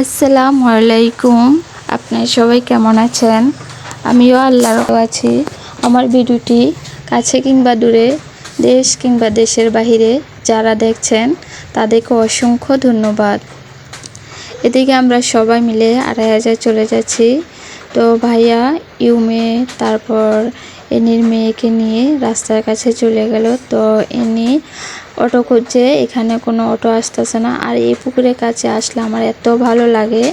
আসসালামু আলাইকুম। আপনার সবাই কেমন আছেন? আমিও আল্লাহর আছি। আমার ভিডিওটি কাছে কিংবা দূরে, দেশ কিংবা দেশের বাহিরে যারা দেখছেন, তাদেরকে অসংখ্য ধন্যবাদ। এদিকে আমরা সবাই মিলে আড়াই হাজার চলে যাচ্ছি। তো ভাইয়া ইউমে তারপর এনির মেয়েকে নিয়ে রাস্তার কাছে চলে গেল। তো এনি অটো খুঁজছে, এখানে কোনো অটো আসতেছে না। আর এই পুকুরের কাছে আসলে আমার এত ভালো লাগে।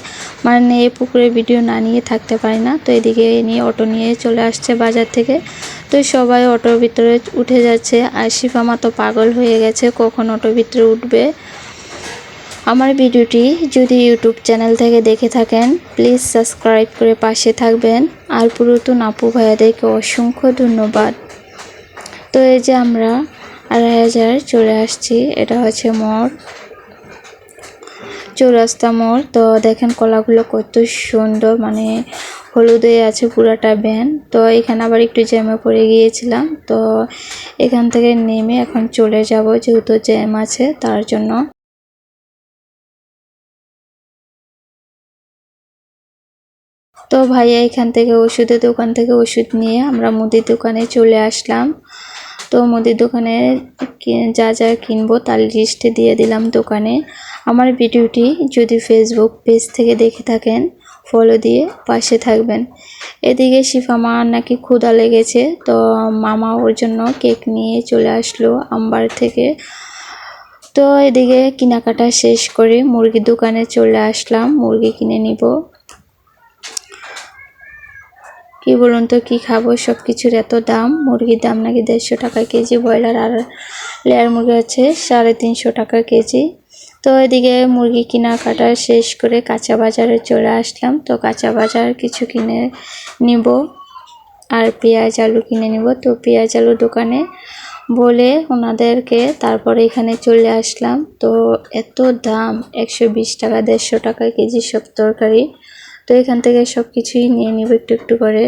মানে এই পুকুরে ভিডিও না নিয়ে থাকতে পারি না। তো এদিকে নিয়ে অটো নিয়ে চলে আসছে বাজার থেকে। তো সবাই অটোর ভিতরে উঠে যাচ্ছে। আর শিফামা তো পাগল হয়ে গেছে, কখন অটোর ভিতরে উঠবে? আমার ভিডিওটি যদি ইউটিউব চ্যানেল থেকে দেখে থাকেন, প্লিজ সাবস্ক্রাইব করে পাশে থাকবেন। আর পুরাতন আপু ভাইয়াদেরকে অসংখ্য ধন্যবাদ। তো এই যে আমরা আড়াই হাজার, চলে আসছি। এটা হচ্ছে মোড়। চৌরাস্তা মোড়। তো দেখেন কলাগুলো কত সুন্দর মানে হলুদে আছে পুরাটা ব্যান। তো এখানে আবার একটু জ্যামে পড়ে গিয়েছিলাম। তো এখান থেকে নেমে এখন চলে যাব, যেহেতু জ্যাম আছে, তার জন্য। তো ভাইয়া এখান থেকে ওষুধের দোকান থেকে ওষুধ নিয়ে আমরা মুদির দোকানে চলে আসলাম। তো মুদির দোকানে যা যা কিনবো তার লিস্টে দিয়ে দিলাম দোকানে। আমার ভিডিওটি যদি ফেসবুক পেজ থেকে দেখে থাকেন ফলো দিয়ে পাশে থাকবেন। এদিকে শিফা শিফামা নাকি ক্ষুধা লেগেছে, তো মামা ওর জন্য কেক নিয়ে চলে আসলো আম্বার থেকে। তো এদিকে কেনাকাটা শেষ করে মুরগির দোকানে চলে আসলাম, মুরগি কিনে নিব। কি বলুন তো, কি খাব? সব কিছুর এত দাম। মুরগির দাম নাকি দেড়শো টাকা কেজি, ব্রয়লার আর লেয়ার মুরগি আছে সাড়ে তিনশো টাকা কেজি। তো এদিকে মুরগি কেনাকাটা শেষ করে কাঁচা বাজারে চলে আসলাম। তো কাঁচা বাজার কিছু কিনে নিব আর পেঁয়াজ আলু কিনে নিব। তো পেঁয়াজ আলু দোকানে বলে ওনাদেরকে তারপরে এখানে চলে আসলাম। তো এত দাম, একশো বিশ টাকা, দেড়শো টাকা কেজি সব তরকারি। তো এখান থেকে সব কিছুই নিয়ে নিব একটু একটু করে।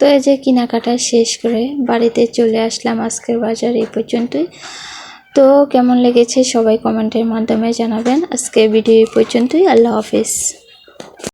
তো এই যে কেনাকাটা শেষ করে বাড়িতে চলে আসলাম আজকের বাজার এই পর্যন্তই। তো কেমন লেগেছে সবাই কমেন্টের মাধ্যমে জানাবেন। আজকে ভিডিও এই পর্যন্তই। আল্লাহ হাফিজ।